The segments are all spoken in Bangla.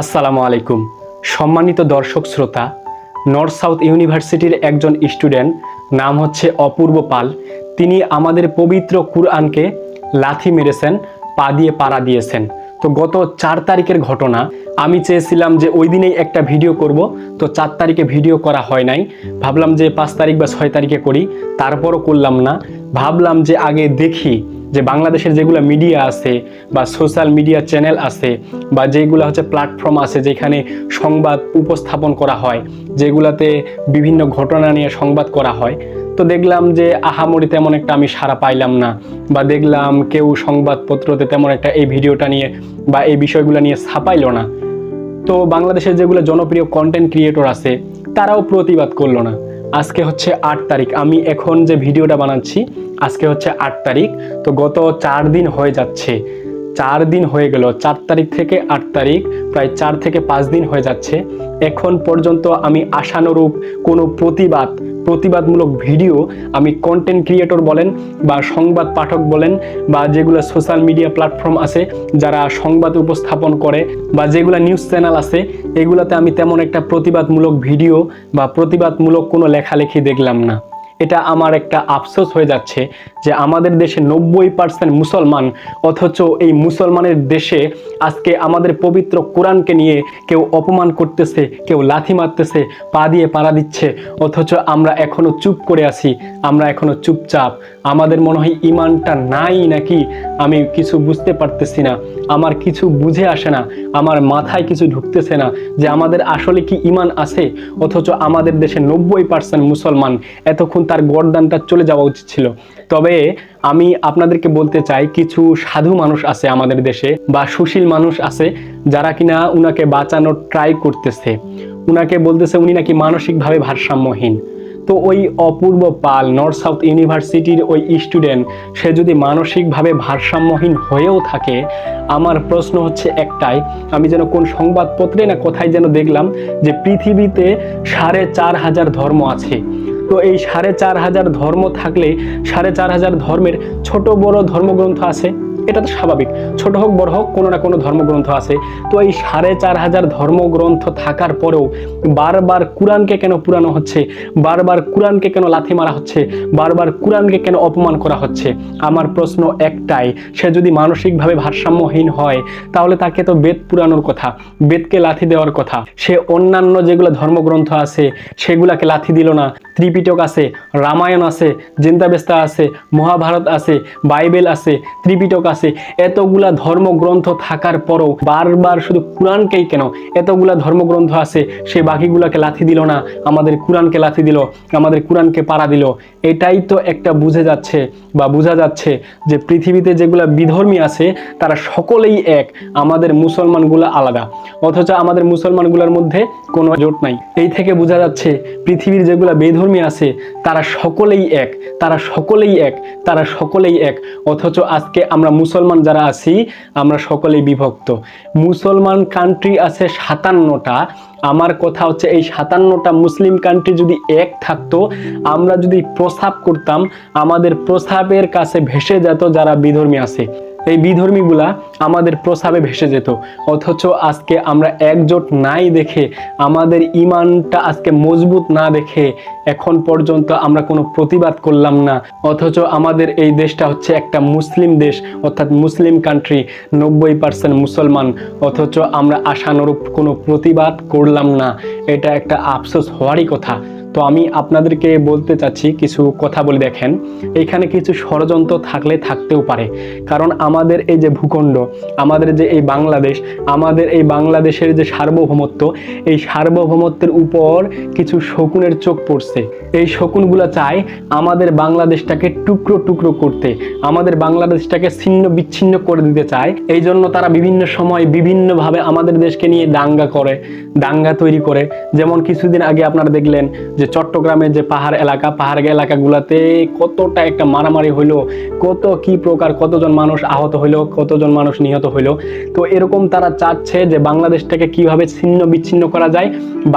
আসসালামু আলাইকুম। সম্মানিত দর্শক শ্রোতা নর্থ সাউথ ইউনিভার্সিটির একজন স্টুডেন্ট নাম হচ্ছে অপূর্ব পাল। তিনি আমাদের পবিত্র কুরআনকে লাথি মেরেছেন, পা দিয়ে পাড়া দিয়েছেন। তো গত চার তারিখের ঘটনা, আমি চেয়েছিলাম যে ওই দিনেই একটা ভিডিও করব, তো চার তারিখে ভিডিও করা হয় নাই। ভাবলাম যে পাঁচ তারিখ বা ছয় তারিখে করি, তারপরও করলাম না। ভাবলাম যে আগে দেখি যে বাংলাদেশের যেগুলো মিডিয়া আছে বা সোশ্যাল মিডিয়া চ্যানেল আছে বা যেগুলো হচ্ছে প্ল্যাটফর্ম আছে যেখানে সংবাদ উপস্থাপন করা হয়, যেগুলাতে বিভিন্ন ঘটনা নিয়ে সংবাদ করা হয়, তো দেখলাম যে আহামরি তেমন একটা আমি সাড়া পাইলাম না বা দেখলাম কেউ সংবাদপত্রতে তেমন একটা এই ভিডিওটা নিয়ে বা এই বিষয়গুলো নিয়ে ছাপাইলো না। তো বাংলাদেশের যেগুলো জনপ্রিয় কন্টেন্ট ক্রিয়েটর আছে, তারাও প্রতিবাদ করল না। আজকে হচ্ছে আট তারিখ। আমি এখন যে ভিডিওটা বানাচ্ছি, আজকে হচ্ছে আট তারিখ। তো গত চার দিন হয়ে যাচ্ছে। চার দিন হয়ে গেল। চার তারিখ থেকে আট তারিখ, প্রায় চার থেকে পাঁচ দিন হয়ে যাচ্ছে। এখন পর্যন্ত আমি আশানুরূপ কোনো প্রতিবাদ প্রতিবাদমূলক ভিডিও আমি কন্টেন্ট ক্রিয়েটর বলেন বা সংবাদ পাঠক বলেন বা যেগুলো সোশ্যাল মিডিয়া প্ল্যাটফর্ম আছে, যারা সংবাদ উপস্থাপন করে বা যেগুলো নিউজ চ্যানেল আছে, এগুলোতে আমি তেমন একটা প্রতিবাদমূলক ভিডিও বা প্রতিবাদমূলক কোনো লেখালেখি দেখলাম না। এটা আমার একটা আফসোস হয়ে যাচ্ছে যে আমাদের দেশে নব্বই পার্সেন্ট মুসলমান, অথচ এই মুসলমানের দেশে আজকে আমাদের পবিত্র কোরআনকে নিয়ে কেউ অপমান করতেছে, কেউ লাথি মারতেছে, পা দিয়ে পাড়া দিচ্ছে, অথচ আমরা এখনও চুপ করে আছি, আমরা এখনও চুপচাপ। আমাদের মনে হয় ইমানটা নাই নাকি? আমি কিছু বুঝতে পারতেছি না। আমার কিছু বুঝে আসে না। আমার মাথায় কিছু ঢুকতেছে না যে আমাদের আসলে কি ইমান আছে? অথচ আমাদের দেশে নব্বই পার্সেন্ট মুসলমান। এতক্ষণ তার গরদানটা চলে যাওয়া উচিত ছিল। তবে আমি আপনাদেরকে বলতে চাই, কিছু সাধু মানুষ আছে আমাদের দেশে বা সুশীল মানুষ আছে যারা কিনা উনাকে বাঁচানোর ট্রাই করতেছে। উনাকে বলতেছে উনি নাকি মানসিকভাবে ভারসাম্যহীন। তো ওই অপূর্ব পাল নর্থ সাউথ ইউনিভার্সিটির ওই স্টুডেন্ট সে যদি মানসিকভাবে ভারসাম্যহীন হয়েও থাকে, আমার প্রশ্ন হচ্ছে একটাই, আমি যেন কোন সংবাদপত্রে না কোথায় যেন দেখলাম যে পৃথিবীতে সাড়ে চার হাজার ধর্ম আছে। তো এই সাড়ে চার হাজার ধর্ম থাকলে সাড়ে চার হাজার ধর্মের ছোট বড় ধর্মগ্রন্থ আছে, এটা তো স্বাভাবিক। ছোট হোক, বড় হোক, কোনো না কোনো ধর্মগ্রন্থ আছে। তো এই সাড়ে চার হাজার ধর্মগ্রন্থ থাকার পরেও বারবার কোরআনকে কেন পুরানো হচ্ছে? বারবার কোরআনকে কেন লাথি মারা হচ্ছে? বারবার কোরআনকে কেন অপমান করা হচ্ছে? আমার প্রশ্ন একটাই, সে যদি মানসিকভাবে ভারসাম্যহীন হয়, তাহলে তাকে তো বেদ পুরানোর কথা, বেদকে লাথি দেওয়ার কথা। সে অন্যান্য যেগুলো ধর্মগ্রন্থ আছে, সেগুলাকে লাথি দিল না। ত্রিপিটক আছে, রামায়ণ আছে জিন্দাবেস্তা আছে, মহাভারত আছে, বাইবেল আছে, ত্রিপিটক আছে। এতগুলা ধর্মগ্রন্থ থাকার পরও বারবার শুধু কোরআনকেই কেন? এতগুলা ধর্মগ্রন্থ আছে, সে বাকিগুলাকে লাথি দিল না, আমাদের কোরআনকে লাথি দিল, আমাদের কোরআনকে পাড়া দিল। এটাই তো একটা বুঝে যাচ্ছে বা বোঝা যাচ্ছে যে পৃথিবীতে যেগুলা বিধর্মী আছে, তারা সকলেই এক, আমাদের মুসলমানগুলো আলাদা। অথচ আমাদের মুসলমানগুলোর মধ্যে কোনো জোট নাই। এই থেকে বোঝা যাচ্ছে পৃথিবীর যেগুলা বেধর্মী আছে, তারা সকলেই এক, তারা সকলেই এক, তারা সকলেই এক। অথচ আজকে আমরা মুসলমান যারা আছি, আমরা সকলেই বিভক্ত। মুসলমান কান্ট্রি আছে সাতান্নটা, আমার কথা হচ্ছে এই সাতান্নটা মুসলিম কান্ট্রি যদি এক থাকতো, আমরা যদি প্রস্রাব করতাম, আমাদের প্রস্রাবের কাছে ভেসে যেত যারা বিধর্মী আছে। এই বিধর্মীগুলা আমাদের প্রসাবে ভেসে যেত। অথচ আজকে আমরা একজোট নাই দেখে, আমাদের ইমানটা আজকে মজবুত না দেখে এখন পর্যন্ত আমরা কোনো প্রতিবাদ করলাম না। অথচ আমাদের এই দেশটা হচ্ছে একটা মুসলিম দেশ, অর্থাৎ মুসলিম কান্ট্রি নব্বই পার্সেন্ট মুসলমান। অথচ আমরা আশানুরূপ কোনো প্রতিবাদ করলাম না। এটা একটা আফসোস হওয়ারই কথা। তো আমি আপনাদেরকে বলতে চাচ্ছি, কিছু কথা বলে দেখেন। এখানে কিছু ষড়যন্ত্র থাকলে থাকতেও পারে। কারণ আমাদের এই যে ভূখণ্ড, আমাদের যে এই বাংলাদেশ, আমাদের এই বাংলাদেশের যে সার্বভৌমত্ব, এই সার্বভৌমত্বের উপর কিছু শকুনের চোখ পড়ছে। এই শকুনগুলো চায় আমাদের বাংলাদেশটাকে টুকরো টুকরো করতে, আমাদের বাংলাদেশটাকে ছিন্ন বিচ্ছিন্ন করে দিতে চায়। এই জন্য তারা বিভিন্ন সময় বিভিন্নভাবে আমাদের দেশকে নিয়ে দাঙ্গা করে, দাঙ্গা তৈরি করে। যেমন কিছুদিন আগে আপনারা দেখলেন যে চট্টগ্রামের যে পাহাড় এলাকা পাহাড় এলাকাগুলোতে কতটা একটা মারামারি হইল, কত কি প্রকার কতজন মানুষ আহত হইল, কতজন মানুষ নিহত হইল। তো এরকম তারা চাচ্ছে যে বাংলাদেশটাকে কীভাবে ছিন্ন বিচ্ছিন্ন করা যায়,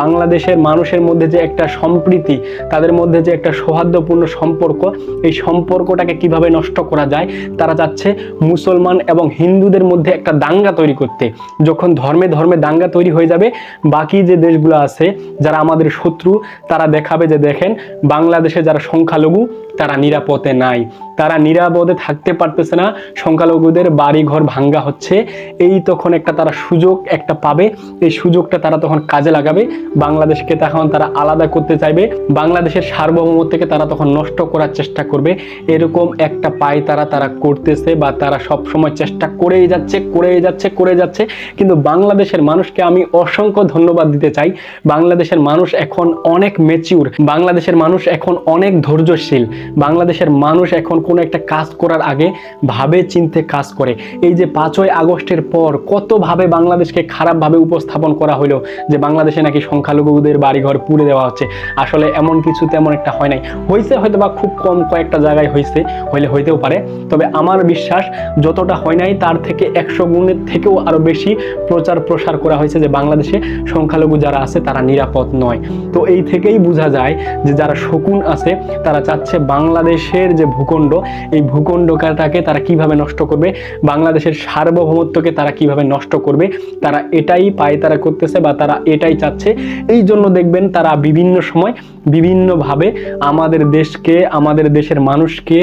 বাংলাদেশের মানুষের মধ্যে যে একটা সম্প্রীতি, তাদের মধ্যে যে একটা সৌহার্দ্যপূর্ণ সম্পর্ক, এই সম্পর্কটাকে কীভাবে নষ্ট করা যায়, তারা চাচ্ছে মুসলমান এবং হিন্দুদের মধ্যে একটা দাঙ্গা তৈরি করতে। যখন ধর্মে ধর্মে দাঙ্গা তৈরি হয়ে যাবে, বাকি যে দেশগুলো আছে, যারা আমাদের শত্রু, তারা দেখাবে যে দেখেন বাংলাদেশে যারা সংখ্যালঘু তারা নিরাপদে নাই। তারা নিরাপদে থাকতে পারতেছে না। সংখ্যালঘুদের বাড়ি ঘর ভাঙ্গা হচ্ছে। এই তখন একটা তারা সুযোগ একটা পাবে। এই সুযোগটা তারা তখন কাজে লাগাবে। বাংলাদেশকে তখন তারা আলাদা করতে চাইবে। বাংলাদেশের সার্বভৌমত্বকে তারা তখন নষ্ট করার চেষ্টা করবে। এরকম একটা পায় তারা তারা করতেছে বা তারা সব সময় চেষ্টা করেই যাচ্ছে করেই যাচ্ছে করে যাচ্ছে। কিন্তু বাংলাদেশের মানুষকে আমি অসংখ্য ধন্যবাদ দিতে চাই। বাংলাদেশের মানুষ এখন অনেক মেচিউর বাংলাদেশের মানুষ এখন অনেক ধৈর্যশীল। বাংলাদেশের মানুষ এখন কোনো একটা কাজ করার আগে ভাবে চিনতে কাজ করে। এই যে পাঁচই আগস্টের পর কতভাবে বাংলাদেশকে খারাপভাবে উপস্থাপন করা হলো যে বাংলাদেশে নাকি সংখ্যালঘুদের বাড়িঘর পুড়ে দেওয়া হচ্ছে, আসলে এমন কিছু তেমন একটা হয় নাই। হয়েছে হয়তো বা খুব কম কয়েকটা জায়গায় হয়েছে হইলে হইতেও পারে। তবে আমার বিশ্বাস যতটা হয় নাই তার থেকে একশো গুণের থেকেও আরও বেশি প্রচার প্রসার করা হয়েছে যে বাংলাদেশে সংখ্যালঘু যারা আছে তারা নিরাপদ নয়। তো এই থেকেই বোঝা যায় যে যারা শকুন আছে তারা চাচ্ছে বাংলাদেশের যে ভূখণ্ড, এই ভূখণ্ডটাকে তারা কীভাবে নষ্ট করবে, বাংলাদেশের সার্বভৌমত্বকে তারা কীভাবে নষ্ট করবে, তারা এটাই পায় তারা করতেছে বা তারা এটাই চাচ্ছে। এই জন্য দেখবেন তারা বিভিন্ন সময় বিভিন্নভাবে আমাদের দেশকে, আমাদের দেশের মানুষকে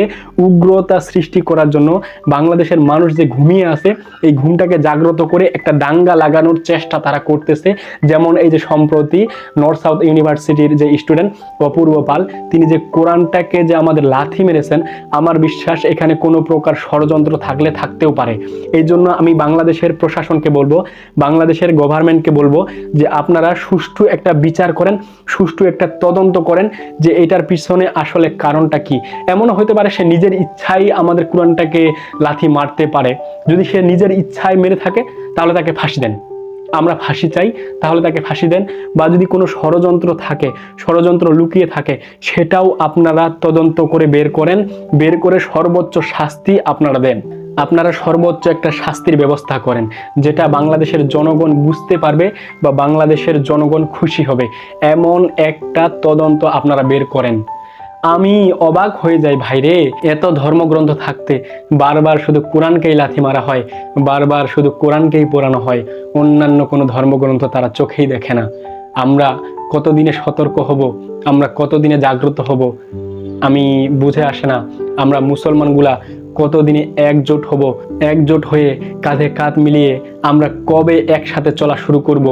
উগ্রতা সৃষ্টি করার জন্য বাংলাদেশের মানুষ যে ঘুমিয়ে আছে, এই ঘুমটাকে জাগ্রত করে একটা দাঙ্গা লাগানোর চেষ্টা তারা করতেছে। যেমন এই যে সম্প্রতি নর্থ সাউথ ইউনিভার্সিটির যে স্টুডেন্ট অপূর্ব পাল, তিনি যে কোরআনটাকে যে আমাদের লাথি মেরেছেন, আমার বিশ্বাস এখানে কোনো প্রকার ষড়যন্ত্র থাকলে থাকতেও পারে। এই জন্য আমি বাংলাদেশের প্রশাসনকে বলব, বাংলাদেশের গভর্নমেন্টকে বলব যে আপনারা সুষ্ঠু একটা বিচার করেন, সুষ্ঠু একটা তদন্ত করেন যে এটার পিছনে আসলে কারণটা কি। এমনও হতে পারে সে নিজের ইচ্ছাই আমাদের কোরআনটাকে লাথি মারতে পারে। যদি সে নিজের ইচ্ছায় মেরে থাকে, তাহলে তাকে ফাঁসি দেন। আমরা ফাঁসি চাই, তাহলে তাকে ফাঁসি দেন। বা যদি কোনো ষড়যন্ত্র থাকে, ষড়যন্ত্র লুকিয়ে থাকে, সেটাও আপনারা তদন্ত করে বের করেন। বের করে সর্বোচ্চ শাস্তি আপনারা দেন। আপনারা সর্বোচ্চ একটা শাস্তির ব্যবস্থা করেন, যেটা বাংলাদেশের জনগণ বুঝতে পারবে বা বাংলাদেশের জনগণ খুশি হবে। এমন একটা তদন্ত আপনারা বের করেন। আমি অবাক হয়ে যাই ভাইরে এত ধর্মগ্রন্থ থাকতে। বারবার শুধু কোরআনকেই লাথি মারা হয়, বারবার শুধু কোরআনকেই পোড়ানো হয়। অন্যান্য কোনো ধর্মগ্রন্থ তারা চোখেই দেখে না। আমরা কতদিনে সতর্ক হব, আমরা কতদিনে জাগ্রত হব, আমি বুঝে আসে না। আমরা মুসলমানগুলা কতদিনে একজোট হব, একজোট হয়ে কাঁধে কাঁধ মিলিয়ে আমরা কবে একসাথে চলা শুরু করব,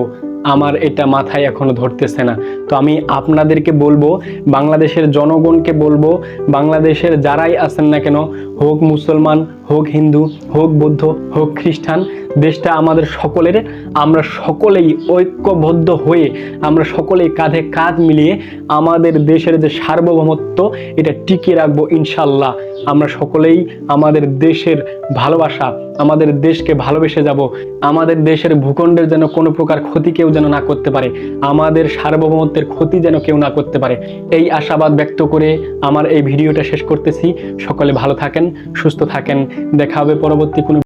আমার এটা মাথায় এখনও ধরতেছে না। তো আমি আপনাদেরকে বলব, বাংলাদেশের জনগণকে বলব, বাংলাদেশের যারাই আছেন না কেন, হোক মুসলমান, হোক হিন্দু, হোক বৌদ্ধ, হোক খ্রিস্টান দেশটা আমাদের সকলের, আমরা সকলেই ঐক্যবদ্ধ হয়ে, আমরা সকলেই কাঁধে কাঁধ মিলিয়ে আমাদের দেশের যে সার্বভৌমত্ব, এটা টিকিয়ে রাখব ইনশাল্লাহ। আমরা সকলেই আমাদের দেশের ভালোবাসা, আমাদের দেশকে ভালোবেসে যাব। আমাদের দেশের ভূখণ্ডের যেন কোনো প্রকার ক্ষতি কেউ যেন না করতে পারে, আমাদের সার্বভৌমত্বের ক্ষতি যেন কেউ না করতে পারে। এই আশাবাদ ব্যক্ত করে আমার এই ভিডিওটা শেষ করতেছি। সকলে ভালো থাকেন, সুস্থ থাকেন। দেখা হবে পরবর্তী কোনো